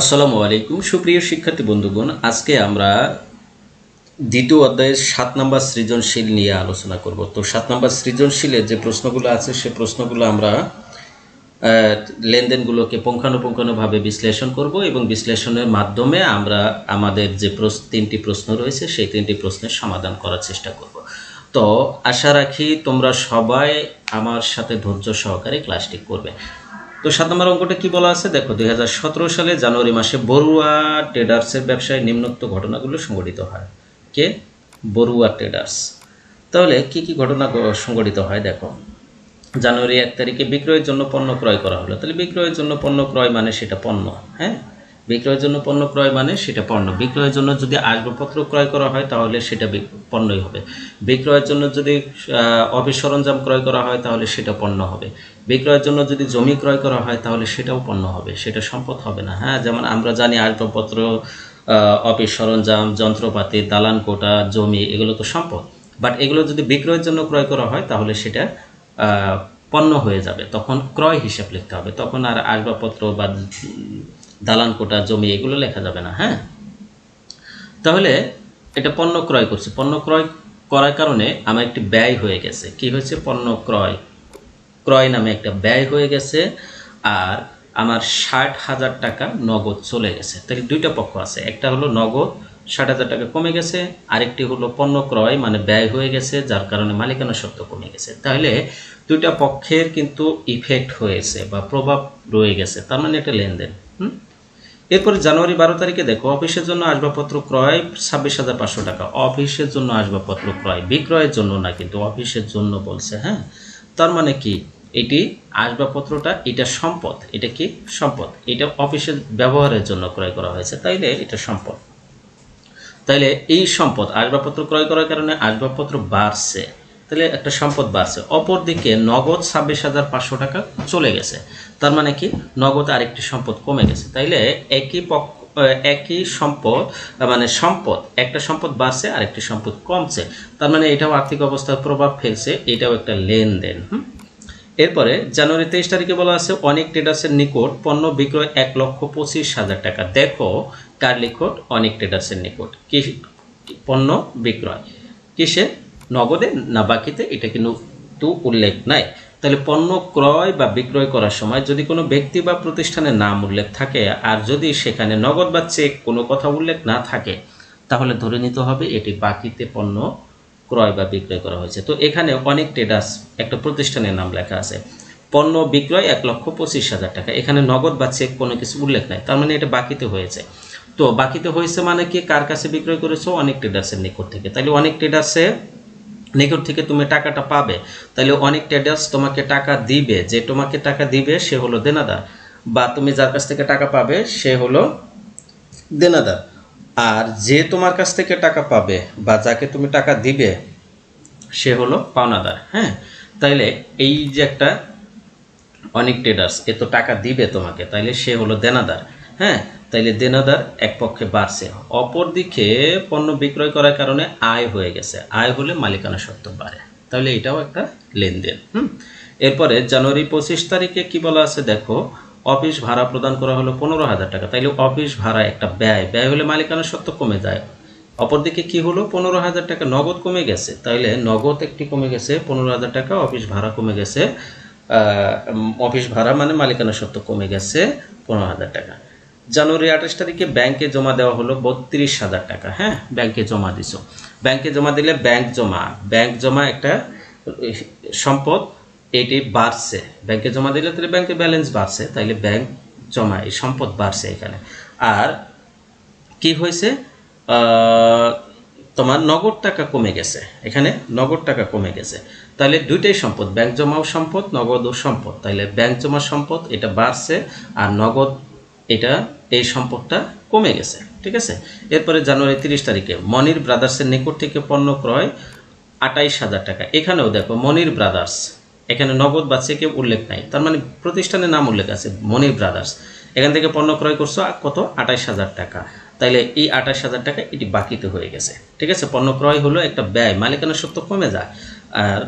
আসসালামু আলাইকুম, সুপ্রিয় শিক্ষার্থী বন্ধুগণ। আজকে আমরা দ্বিতীয় অধ্যায়ের সাত নম্বর সৃজনশীল নিয়ে আলোচনা করব। তো সাত নম্বর সৃজনশীলের যে প্রশ্নগুলো আছে, সে প্রশ্নগুলো আমরা লেনদেনগুলোকে পুঙ্খানুপুঙ্খানুভাবে বিশ্লেষণ করব এবং বিশ্লেষণের মাধ্যমে আমরা আমাদের যে তিনটি প্রশ্ন রয়েছে, সেই তিনটি প্রশ্নের সমাধান করার চেষ্টা করব। তো আশা রাখি তোমরা সবাই আমার সাথে ধৈর্য সহকারে ক্লাসটি করবে। তো সাত নম্বর অঙ্কটা কি বলা আছে? দেখো, দুই হাজার সতেরো সালে জানুয়ারি মাসে বড়ুয়া ট্রেডার্সের ব্যবসায় নিম্নোক্ত ঘটনাগুলো সংঘটিত হয়। কে? বড়ুয়া ট্রেডার্স। তাহলে কি কি ঘটনা সংঘটিত হয় দেখো। জানুয়ারি এক তারিখে বিক্রয়ের জন্য পণ্য ক্রয় করা হলো। তাহলে বিক্রয়ের জন্য পণ্য ক্রয় মানে সেটা পণ্য হ্যাঁ? বিক্রয়ের জন্য পণ্য ক্রয় মানে সেটা পণ্য। বিক্রয়ের জন্য যদি আসবাবপত্র ক্রয় করা হয়, তাহলে সেটা পণ্যই হবে। বিক্রয়ের জন্য যদি অফিস সরঞ্জাম ক্রয় করা হয়, তাহলে সেটা পণ্য হবে। বিক্রয়ের জন্য যদি জমি ক্রয় করা হয়, তাহলে সেটাও পণ্য হবে। সেটা সম্পদ হবে না হ্যাঁ? যেমন আমরা জানি আসবাবপত্র অফিস সরঞ্জাম, যন্ত্রপাতি, দালান কোটা, জমি, এগুলো তো সম্পদ। বাট এগুলো যদি বিক্রয়ের জন্য ক্রয় করা হয়, তাহলে সেটা পণ্য হয়ে যাবে। তখন ক্রয় হিসাব লিখতে হবে। তখন আর আসবাবপত্র বা দালান কোটা, জমি, এগুলো লেখা যাবে না হ্যাঁ? তাহলে এটা পণ্য ক্রয় করছে। পণ্য ক্রয় করার কারণে আমার একটি ব্যয় হয়ে গেছে। কি হয়েছে? পণ্য ক্রয়। ক্রয় নামে একটা ব্যয় হয়ে গেছে আর আমার ষাট হাজার টাকা নগদ চলে গেছে। তাহলে দুইটা পক্ষ আছে। একটা হলো নগদ, ষাট হাজার টাকা কমে গেছে। আরেকটি হলো পণ্য ক্রয় মানে ব্যয় হয়ে গেছে, যার কারণে মালিকানা সত্ত্ব কমে গেছে। তাহলে দুইটা পক্ষের কিন্তু ইফেক্ট হয়েছে বা প্রভাব রয়ে গেছে। তার মানে একটা লেনদেন। এরপরে জানুয়ারি বারো তারিখে দেখো, অফিসের জন্য আসবাবপত্র ক্রয় ছাব্বিশ হাজার পাঁচশো টাকা। অফিসের জন্য আসবাবপত্র ক্রয়, বিক্রয়ের জন্য না, কিন্তু অফিসের জন্য বলছে হ্যাঁ? তার মানে কি? এটি আসবাবপত্রটা, এটা সম্পদ। এটা কি? সম্পদ। এটা অফিসের ব্যবহারের জন্য ক্রয় করা হয়েছে। তাইলে এটা সম্পদ। তাইলে এই সম্পদ, আসবাবপত্র ক্রয় করার কারণে আসবাবপত্র বাড়ছে। তাহলে একটা সম্পদ বাড়ছে। অপরদিকে নগদ ছাব্বিশ হাজার পাঁচশো টাকা চলে গেছে। তার মানে কি? নগদ আরেকটি সম্পদ কমে গেছে। তাইলে একই পক্ষ একই সম্পদ মানে সম্পদ, একটা সম্পদ বাড়ছে, আরেকটি সম্পদ কমছে। তার মানে এটাও আর্থিক অবস্থার প্রভাব ফেলছে, এটাও একটা লেনদেন, হুম? এরপরে জানুয়ারি তেইশ তারিখে বলা আছে, অনেক ট্রেডার্সের নিকট পণ্য বিক্রয় এক লক্ষ পঁচিশ হাজার টাকা। দেখো কার নিকট? অনেক ট্রেডার্সের নিকট। কি পণ্য বিক্রয়। কিসে নগদে, না বাকিতে, এটা কিন্তু উল্লেখ নাই। তাহলে পণ্য ক্রয় বা বিক্রয় করার সময় যদি কোনো ব্যক্তি বা প্রতিষ্ঠানের নাম উল্লেখ থাকে, আর যদি সেখানে নগদ বা চেক কোনো কথা উল্লেখ না থাকে, তাহলে ধরে নিতে হবে এটি বাকিতে পণ্য ক্রয় বা বিক্রয় করা হয়েছে। তো এখানে অনেক ট্রেডার্স একটা প্রতিষ্ঠানের নাম লেখা আছে। পণ্য বিক্রয় এক লক্ষ পঁচিশ হাজার টাকা। এখানে নগদ বা চেক কোনো কিছু উল্লেখ নাই। তার মানে এটা বাকিতে হয়েছে। তো বাকিতে হয়েছে মানে কি? কার কাছে বিক্রয় করেছ? অনেক ট্রেডার্সের নিকট থেকে। তাহলে অনেক ট্রেডার্সে নিকট থেকে তুমি টাকাটা পাবে তাহলে অনেক ট্রেডার্স তোমাকে টাকা দিবে। যে তোমাকে টাকা দিবে, সে হলো দেনাদার। বা তুমি যার কাছ থেকে টাকা পাবে, সে হলো দেনাদার। আর যে তোমার কাছ থেকে টাকা পাবে বা যাকে তুমি টাকা দিবে, সে হলো পাওনাদার। হ্যাঁ? তাইলে এই যে একটা অনেক ট্রেডার্স এ তো টাকা দিবে তোমাকে, তাইলে সে হলো দেনাদার। হ্যাঁ তাইলে দেনাদার এক পক্ষে বাড়ছে। অপরদিকে পণ্য বিক্রয় করার কারণে আয় হয়ে গেছে। আয় হলে মালিকানা সত্ত্ব বাড়ে। তাহলে এটাও একটা লেনদেন, হুম? এরপরে জানুয়ারি পঁচিশ তারিখে কি বলা আছে? দেখো, অফিস ভাড়া প্রদান করা হলো পনেরো হাজার টাকা। তাইলে অফিস ভাড়া একটা ব্যয়। ব্যয় হলে মালিকানা সত্ত্ব কমে যায়। অপরদিকে কি হলো? পনেরো হাজার টাকা নগদ কমে গেছে। তাইলে নগদ একটি কমে গেছে, পনেরো হাজার টাকা অফিস ভাড়া কমে গেছে। অফিস ভাড়া মানে মালিকানা সত্ত্ব কমে গেছে পনেরো হাজার টাকা। জানুয়ারি আঠাশ তারিখে ব্যাংকে জমা দেওয়া হলো বত্রিশ হাজার টাকা। হ্যাঁ ব্যাংকে জমা দিছো। ব্যাংকে জমা দিলে ব্যাংক জমা। ব্যাংক জমা একটা সম্পদ, এটি বাড়ছে। ব্যাংকে জমা দিলে তাহলে ব্যাংকে ব্যালেন্স বাড়ছে, তাইলে ব্যাংক জমা, এই সম্পদ বাড়ছে এখানে। আর কি হয়েছে? তোমার নগদ টাকা কমে গেছে। এখানে নগদ টাকা কমে গেছে। তাহলে দুইটাই সম্পদ, ব্যাংক জমাও সম্পদ, নগদও সম্পদ। তাহলে ব্যাংক জমা সম্পদ, এটা বাড়ছে। আর নগদ এটা, এই সম্পদটা কমে গেছে, ঠিক আছে? এরপরে জানুয়ারি তিরিশ তারিখে মনির ব্রাদার্সের নিকট থেকে পণ্য ক্রয় আটাইশ হাজার টাকা। এখানেও দেখো, মনির ব্রাদার্স, এখানে নগদ বা চেকে উল্লেখ নাই। তার মানে প্রতিষ্ঠানের নাম উল্লেখ আছে, মনির ব্রাদার্স। এখান থেকে পণ্য ক্রয় করছ কত? আটাইশ হাজার টাকা। তাইলে এই আঠাশ হাজার টাকা এটি বাকিতে হয়ে গেছে, ঠিক আছে? পণ্য ক্রয় হলো একটা ব্যয় মালিকানা সত্য কমে যায়।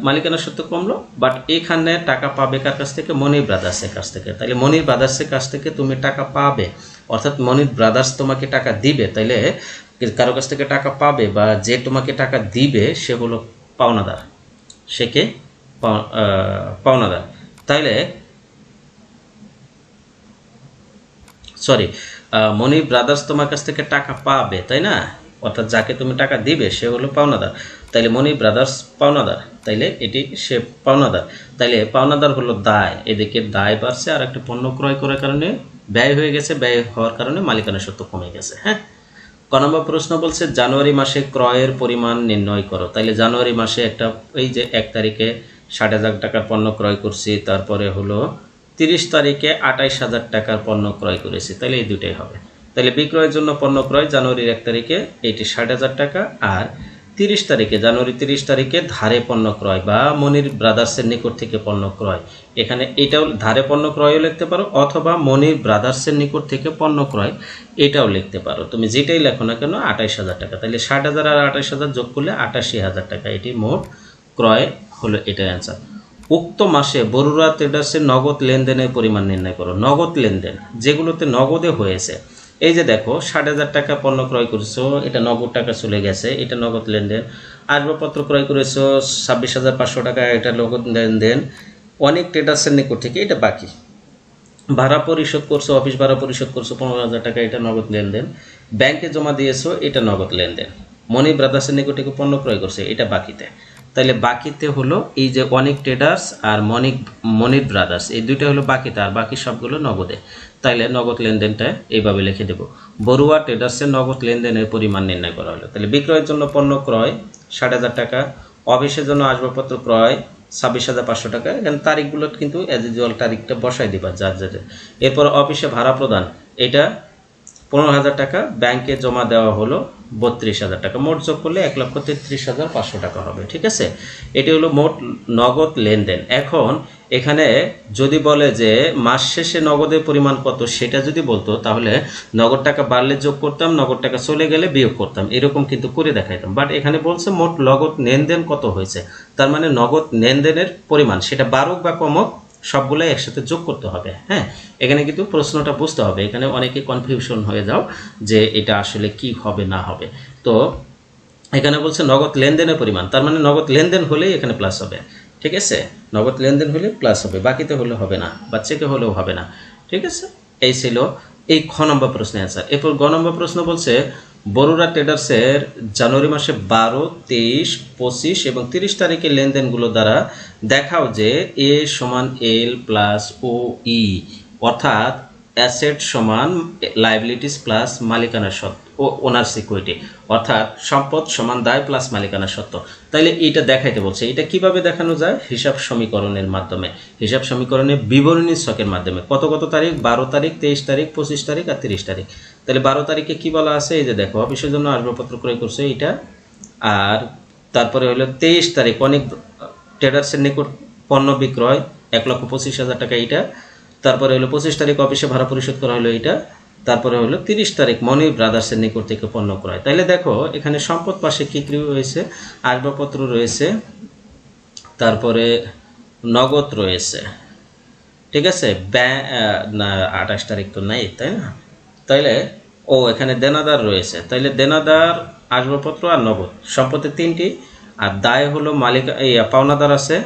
মালিকানা সত্ত্ব কমলো বাট এখানে টাকা পাবে কার কাছ থেকে? মনির ব্রাদার্সের কাছ থেকে। তাহলে মনির ব্রাদার্সের কাছ থেকে তুমি টাকা পাবে। অর্থাৎ মনির ব্রাদার্স তোমাকে টাকা দিবে। তাইলে কারও কাছ থেকে টাকা পাবে বা যে তোমাকে টাকা দিবে, সে হলো পাওনাদার। সে কে? পাও- পাওনাদার। তাইলে সরি মনির ব্রাদার্স তোমার কাছ থেকে টাকা পাবে, তাই না? অর্থাৎ যাকে তুমি টাকা দিবে, সে হলো পাওনাদার। তাইলে মনি ব্রাদার্স পাওনাদার, তাইলে এটি সে পাওনাদার। তাইলে পাওনাদার হলো দায়, এদিকে দায় বাড়ছে আর একটা পণ্য ক্রয় করার কারণে ব্যয় হয়ে গেছে, ব্যয় হওয়ার কারণে মালিকানা সত্ত্ব কমে গেছে হ্যাঁ? ক নম্বর প্রশ্ন বলছে, জানুয়ারি মাসে ক্রয়ের পরিমাণ নির্ণয় করো। তাইলে জানুয়ারি মাসে একটা, এই যে এক তারিখে ষাট হাজার টাকার পণ্য ক্রয় করছি, তারপরে হলো তিরিশ তারিখে আটাইশ হাজার টাকার পণ্য ক্রয় করেছি তাহলে এই দুটাই হবে। তাহলে বিক্রয়ের জন্য পণ্য ক্রয় জানুয়ারির এক তারিখে, এটি ষাট হাজার টাকা আর তিরিশ তারিখে, জানুয়ারি তিরিশ তারিখে ধারে পণ্য ক্রয় বা মনির ব্রাদার্সের নিকট থেকে পণ্য ক্রয়। এখানে এটাও ধারে পণ্য ক্রয়ও লিখতে পারো অথবা মনির ব্রাদার্সের নিকট থেকে পণ্য ক্রয়, এটাও লিখতে পারো। তুমি যেটাই লেখো না কেন, আঠাইশ হাজার টাকা। তাহলে ষাট হাজার আর আঠাইশ হাজার যোগ করলে আটাশি হাজার টাকা। এটি মোট ক্রয় হলো এটার অ্যান্সার উক্ত মাসে বরুড়া ট্রেডার্সের নগদ লেনদেনের পরিমাণ নির্ণয় করো। নগদ লেনদেন, যেগুলোতে নগদে হয়েছে এই যে দেখো, ষাট হাজার টাকা পণ্য ক্রয় করেছ, এটা নগদ টাকা চলে গেছে, এটা নগদ লেনদেন। আসবাবপত্র ক্রয় করেছ, ছাব্বিশ হাজার পাঁচশো টাকা এটা নগদ লেনদেন। অনেক ট্রেডার্সের নিকট থেকে এটা বাকি। ভাড়া পরিশোধ করছ, অফিস ভাড়া পরিশোধ করছ, পনেরো হাজার টাকা এটা নগদ লেনদেন। ব্যাংকে জমা দিয়েছ, এটা নগদ লেনদেন। মনি ব্রাদার্সের নিকট থেকে পণ্য ক্রয় করছে, এটা বাকিতে। তাহলে বাকিতে হলো এই যে অনেক ট্রেডার্স আর মনিক মনির ব্রাদার্স এই দুইটা হলো বাকিতে, আর বাকি সবগুলো নগদে। তাইলে নগদ লেনদেনটা এইভাবে লিখে দেব। বড়ুয়া ট্রেডার্সের নগদ লেনদেনের পরিমাণ নির্ণয় করা হলো। তাহলে বিক্রয়ের জন্য পণ্য ক্রয় ষাট হাজার টাকা, অফিসের জন্য আসবাবপত্র ক্রয় ছাব্বিশ হাজার পাঁচশো টাকা। এখানে তারিখগুলো কিন্তু অ্যাজ ইউজুয়াল তারিখটা বসাই দিবা যার যাতে এরপর অফিসে ভাড়া প্রদান, এটা পনেরো হাজার টাকা, ব্যাংকে জমা দেওয়া হলো। বত্রিশ হাজার টাকা। মোট যোগ করলে এক লক্ষ তেত্রিশ হাজার পাঁচশো টাকা হবে, ঠিক আছে? এটি হলো মোট নগদ লেনদেন। এখন এখানে যদি বলে যে মাস শেষে নগদের পরিমাণ কত সেটা যদি বলতো, তাহলে নগদ টাকা বাড়লে যোগ করতাম, নগদ টাকা চলে গেলে বিয়োগ করতাম। এরকম কিন্তু করে দেখাইতাম। বাট এখানে বলছে মোট নগদ লেনদেন কত হয়েছে? তার মানে নগদ লেনদেনের পরিমাণ, সেটা বাড়ুক বা কমক সবগুলাই একসাথে যোগ করতে হবে হ্যাঁ? এখানে কিন্তু প্রশ্নটা বুঝতে হবে। এখানে অনেকে কনফিউশন হয়ে যাও যে এটা আসলে কি হবে, না হবে। তো এখানে বলছে নগদ লেনদেনের পরিমাণ, তার মানে নগদ লেনদেন হলেই এখানে প্লাস হবে, ঠিক আছে? নগদ লেনদেন হলে প্লাস হবে, বাকিতে হলে হবে না, বা চেকে হলেও হবে না, ঠিক আছে? এই ছিল এই খ নম্বর প্রশ্নের অ্যান্সার এরপর গ নম্বর প্রশ্ন বলছে বরুড়া ট্রেডার্সের জানুয়ারি মাসে বারো, তেইশ, পঁচিশ এবং তিরিশ তারিখের লেনদেনগুলো দ্বারা দেখাও যে এ সমান এল প্লাস ও ই, অর্থাৎ অ্যাসেট সমান লাইবিলিটিস প্লাস মালিকানা সত্ত্ব ও ওনার সিকিউরিটি অর্থাৎ সম্পদ সমান দায় প্লাস মালিকানা সত্ত্ব। তাইলে এটা দেখাইতে বলছে এটা কীভাবে দেখানো যায়? হিসাব সমীকরণের মাধ্যমে। হিসাব সমীকরণের বিবরণী ছকের মাধ্যমে। কত কত তারিখ? বারো তারিখ, তেইশ তারিখ, পঁচিশ তারিখ আর তিরিশ তারিখ। তাহলে বারো তারিখে কি বলা আছে? এই যে দেখো, অফিসের জন্য আসবাবপত্র ক্রয় করছে এটা আর তারপরে হলো তেইশ তারিখ, অনেক ট্রেডার্সের নিকট পণ্য বিক্রয়, এক লক্ষ পঁচিশ হাজার টাকা এইটা। তারপরে হলো পঁচিশ তারিখ অফিসে ভাড়া পরিশোধ করা হলো এটা তারপরে হলো তিরিশ তারিখ মনি ব্রাদার্সের নিকট থেকে পণ্য ক্রয়। তাইলে দেখো, এখানে সম্পদ পাশে কি কি রয়েছে? আসবাবপত্র রয়েছে, তারপরে নগদ রয়েছে। ঠিক আছে? ব্যা না, আঠাশ তারিখ তো নাই, তাই না? তাইলে, ও, এখানে দেনাদার রয়েছে। তাইলে দেনাদার, আসবাবপত্র আর নগদ। সম্পত্তি তিনটি। আর দায় হলো মালিক এই পাওনাদার আছে।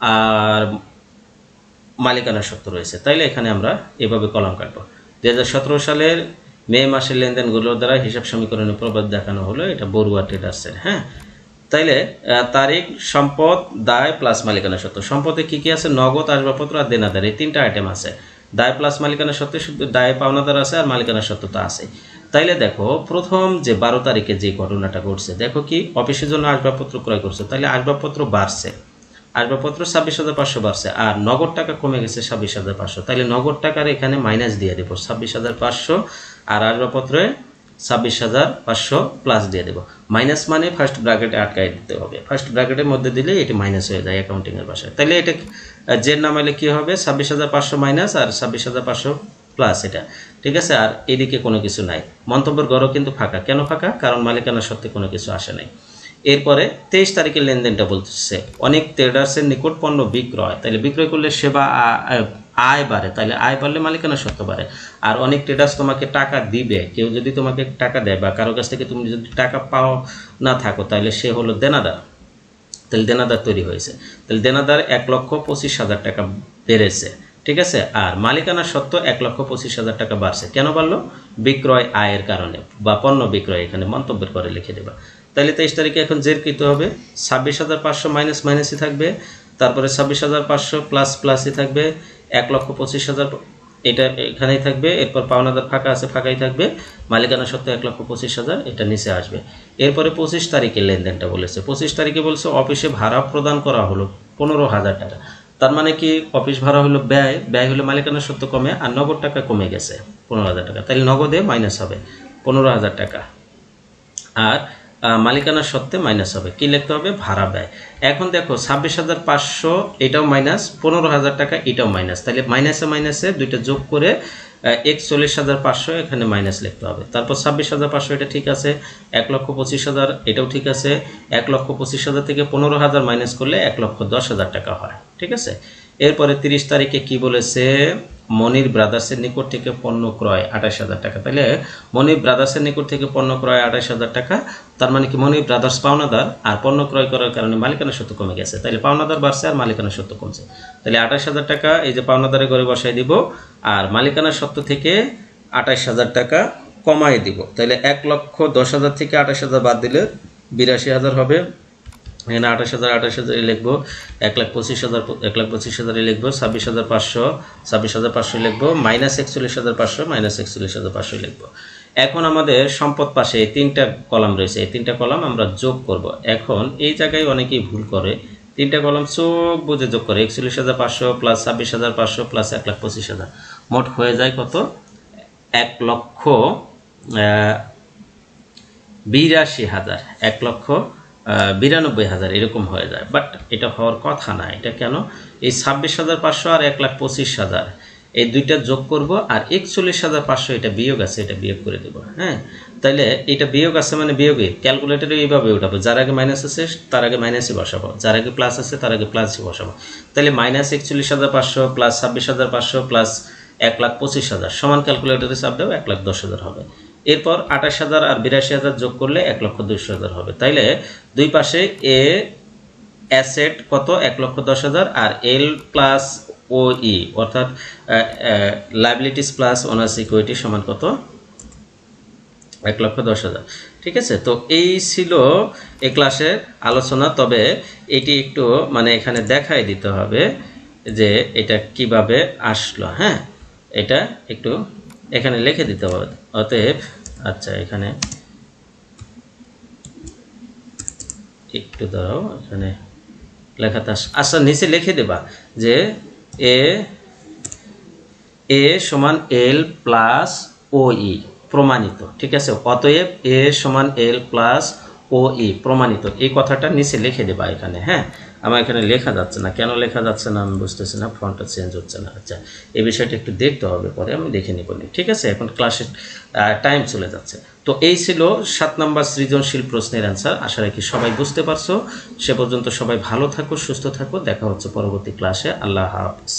আর মালিকানা সত্ত্ব রয়েছে। তাইলে এখানে আমরা এভাবে কলম কাটবো। দুই হাজার সতেরো সালের মে মাসের লেনদেনগুলোর দ্বারা হিসাব সমীকরণের প্রবাদ দেখানো হলো, এটা বড়ুয়া ট্রেডার্সের হ্যাঁ? তাইলে তারিখ, সম্পদ, দায় প্লাস মালিকানা সত্ত্ব সম্পদে কি কি আছে? নগদ, আসবাবপত্র আর দেনাদার, এই তিনটা আইটেম আছে। দায় প্লাস মালিকানা সত্ত্বে শুধু দায় পাওনাদার আছে আর মালিকানা সত্ত্ব তো আছে। তাইলে দেখো, প্রথম যে বারো তারিখে যে ঘটনাটা ঘটছে, দেখো কি? অফিসের জন্য আসবাবপত্র ক্রয় করছে। তাহলে আসবাবপত্র বাড়ছে। আসবাবপত্র ছাব্বিশ হাজার পাঁচশো বাড়ছে। আর নগদ টাকা কমে গেছে ছাব্বিশ হাজার পাঁচশো। তাহলে নগদ টাকার এখানে মাইনাস দিয়ে দেবো। ছাব্বিশ হাজার পাঁচশো আর আসবাবপত্রে ছাব্বিশ হাজার পাঁচশো প্লাস দিয়ে দেবো। মাইনাস মানে ফার্স্ট ব্র্যাকেটে আটকাই দিতে হবে। ফার্স্ট ব্র্যাকেটের মধ্যে দিলে এটি মাইনাস হয়ে যায় অ্যাকাউন্টিংয়ের ভাষায়। তাহলে এটা জের নামাইলে কী হবে? ছাব্বিশ হাজার পাঁচশো মাইনাস আর ছাব্বিশ হাজার পাঁচশো প্লাস এটা। ঠিক আছে? আর এদিকে কোনো কিছু নাই। মন্তব্যের গড়ও কিন্তু ফাঁকা। কেন ফাঁকা? কারণ মালিকানা সত্ত্বে কোনো কিছু আসে নাই। এরপরে তেইশ তারিখের লেনদেনটা বলতেছে। অনেক ট্রেডার্সের নিকট পণ্য বিক্রয়। তাহলে বিক্রয় করলে সেবা আয় বাড়ে। তাহলে আয় বাড়লে মালিকানা সত্ত্ব বাড়ে। আর অনেক ট্রেডার্স তোমাকে টাকা দিবে। কেউ যদি তোমাকে টাকা দেয় বা কারও কাছ থেকে তুমি যদি টাকা পাও না থাকো তাহলে সে হলো দেনাদার। তাহলে দেনাদার তৈরি হয়েছে। তাহলে দেনাদার এক লক্ষ পঁচিশ হাজার টাকা বেড়েছে। ঠিক আছে? আর মালিকানা সত্ত্ব এক লক্ষ পঁচিশ হাজার টাকা বাড়ছে। কেন বাড়লো? বিক্রয় আয়ের কারণে বা পণ্য বিক্রয় এখানে মন্তব্যের করে লিখে দেবা। তাহলে তেইশ তারিখে এখন জের কৃত হবে। ছাব্বিশ হাজার পাঁচশো মাইনাস মাইনাসই থাকবে। তারপরে ছাব্বিশ হাজার পাঁচশো প্লাস প্লাসই থাকবে। এক লক্ষ পঁচিশ হাজার এটা এখানেই থাকবে। এরপর পাওনাদার ফাঁকা আছে, ফাঁকাই থাকবে। মালিকানা সত্ত্বে এক লক্ষ পঁচিশ হাজার এটা নিচে আসবে। এরপরে পঁচিশ তারিখে লেনদেনটা বলেছে। পঁচিশ তারিখে বলছে অফিসে ভাড়া প্রদান করা হলো পনেরো হাজার টাকা। তার মানে কি অফিস ভাড়া হলো ব্যয় ব্যয় হলে মালিকানা সত্ত্ব কমে আর নগদ টাকা কমে গেছে পনেরো হাজার টাকা। তাহলে নগদে মাইনাস হবে পনেরো হাজার টাকা। আর মালিকানা সত্ত্বে মাইনাস হবে। কি লিখতে হবে? ভাড়া ব্যয়। এখন দেখো, ছাব্বিশ হাজার পাঁচশো, এটাও মাইনাস পনেরো হাজার টাকা, এটাও মাইনাস তাহলে মাইনাসে মাইনাসে দুইটা যোগ করে একচল্লিশ হাজার পাঁচশো, এখানে মাইনাস লিখতে হবে। তারপর ছাব্বিশ হাজার পাঁচশো, এটা ঠিক আছে। এক লক্ষ পঁচিশ হাজার, এটাও ঠিক আছে। এক লক্ষ পঁচিশ হাজার থেকে পনেরো হাজার মাইনাস করলে এক লক্ষ দশ হাজার টাকা হয়। ঠিক আছে? এরপরে তিরিশ তারিখে কি বলেছে? মনির ব্রাদার্সের নিকট থেকে পণ্য ক্রয় আঠাশ হাজার টাকা। তাহলে মনির ব্রাদার্সের নিকট থেকে পণ্য ক্রয় আঠাশ হাজার টাকা, তার মানে কি মনির ব্রাদার্স পাওনাদার আর পণ্য ক্রয় করার কারণে মালিকানা সত্য কমে গেছে। তাহলে পাওনাদার বাড়ছে আর মালিকানা সত্য কমছে। তাহলে আঠাশ হাজার টাকা এই যে পাওনাদারে ঘরে বসাই দিব আর মালিকানা সত্য থেকে আঠাশ হাজার টাকা কমাই দিব। তাহলে এক লক্ষ দশ হাজার থেকে আঠাশ হাজার বাদ দিলে বিরাশি হাজার হবে। এখানে আঠাশ হাজার, আঠাশ হাজারই লিখব। এক লাখ পঁচিশ হাজার, এক লাখ পঁচিশ হাজারই লিখব। ছাব্বিশ হাজার পাঁচশো, ছাব্বিশ হাজার পাঁচশো লিখব। মাইনাস একচল্লিশ হাজার পাঁচশো, মাইনাস একচল্লিশ হাজার পাঁচশো লিখব। এখন আমাদের সম্পদ পাশে এই তিনটা কলাম রয়েছে। এই তিনটা কলাম আমরা যোগ করব। এখন এই জায়গায় অনেকেই ভুল করে। তিনটা কলাম চোখ বুঝে যোগ করে। একচল্লিশ হাজার পাঁচশো প্লাস ছাব্বিশ হাজার পাঁচশো প্লাস এক লাখ পঁচিশ হাজার। মোট হয়ে যায় কত? এক লক্ষ বিরাশি হাজার। এক লক্ষ বিরানব্বই হাজার এরকম হয়ে যায়। বাট এটা হওয়ার কথা না। এটা কেন? এই ছাব্বিশ হাজার পাঁচশো আর এক লাখ পঁচিশ হাজার। এই দুইটা যোগ করব আর একচল্লিশ হাজার পাঁচশো এটা বিয়োগ আছে, এটা বিয়োগ করে দেবো। হ্যাঁ? তাহলে এটা বিয়োগ আছে মানে বিয়োগে ক্যালকুলেটারে এইভাবে উঠাবো। যার আগে মাইনাস আছে, তার আগে মাইনাসই বসাবো। যার আগে প্লাস আছে, তার আগে প্লাসই বসাবো। তাহলে মাইনাস একচল্লিশ হাজার পাঁচশো প্লাস ছাব্বিশ হাজার পাঁচশো প্লাস এক লাখ পঁচিশ হাজার। সমান ক্যালকুলেটারে চাপ দেবো, এক লাখ দশ হাজার হবে। এরপর আঠাশ হাজার আর বিরাশি হাজার যোগ করলে এক লক্ষ দুইশো হাজার হবে। তাইলে দুই পাশে এ অ্যাসেট কত? এক লক্ষ দশ হাজার আর এল প্লাস ও ই অর্থাৎ লাইবিলিটিস প্লাস ওনার্স ইকুইটি সমান কত? এক লক্ষ দশ হাজার। ঠিক আছে? তো এই ছিল এ ক্লাসের আলোচনা। তবে এটি একটু মানে এখানে দেখাই দিতে হবে যে এটা কীভাবে আসলো হ্যাঁ? এটা একটু এখানে লিখে দিতে হবে। অতএব আচ্ছা এখানে একটু দাঁড়াও, এখানে লেখাটা আচ্ছা নিচে লিখে দেবা যে এ এ সমান এল প্লাস ও ই, প্রমাণিত, ঠিক আছে? অতএব, এ সমান এল প্লাস ও ই, প্রমাণিত। এই কথাটা নিচে লিখে দেবা এখানে হ্যাঁ? আমার এখানে লেখা যাচ্ছে না। কেন লেখা যাচ্ছে না আমি বুঝতেছি না ফ্রন্টটা চেঞ্জ হচ্ছে না। আচ্ছা এই বিষয়টা একটু দেখতে হবে পরে, আমি দেখে নিব। ঠিক আছে? এখন ক্লাসের টাইম চলে যাচ্ছে। তো এই ছিল সাত নম্বর সৃজনশীল প্রশ্নের অ্যান্সার আশা রাখি সবাই বুঝতে পারছ। সে পর্যন্ত সবাই ভালো থাকো, সুস্থ থাকো। দেখা হচ্ছে পরবর্তী ক্লাসে আল্লাহ হাফিজ।